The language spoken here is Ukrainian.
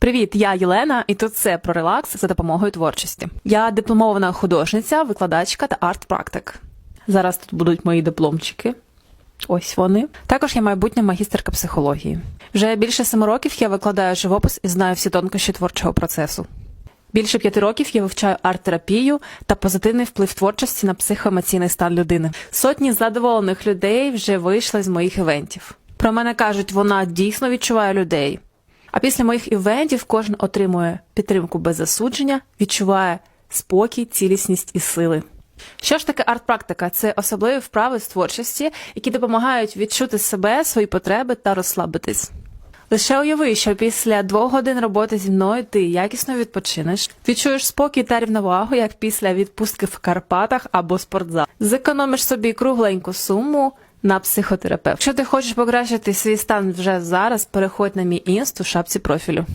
Привіт, я Єлена, і тут все про релакс за допомогою творчості. Я дипломована художниця, викладачка та арт-практик. Зараз тут будуть мої дипломчики. Ось вони. Також я майбутня магістерка психології. Вже більше семи років я викладаю живопис і знаю всі тонкощі творчого процесу. Більше п'яти років я вивчаю арт-терапію та позитивний вплив творчості на психоемоційний стан людини. Сотні задоволених людей вже вийшли з моїх івентів. Про мене кажуть, вона дійсно відчуває людей. А після моїх івентів кожен отримує підтримку без засудження, відчуває спокій, цілісність і сили. Що ж таке арт-практика? Це особливі вправи з творчості, які допомагають відчути себе, свої потреби та розслабитись. Лише уяви, що після двох годин роботи зі мною ти якісно відпочинеш, відчуєш спокій та рівновагу, як після відпустки в Карпатах або спортзал. Зекономиш собі кругленьку суму на психотерапевт. Якщо ти хочеш покращити свій стан вже зараз, переходь на мій інст у шапці профілю.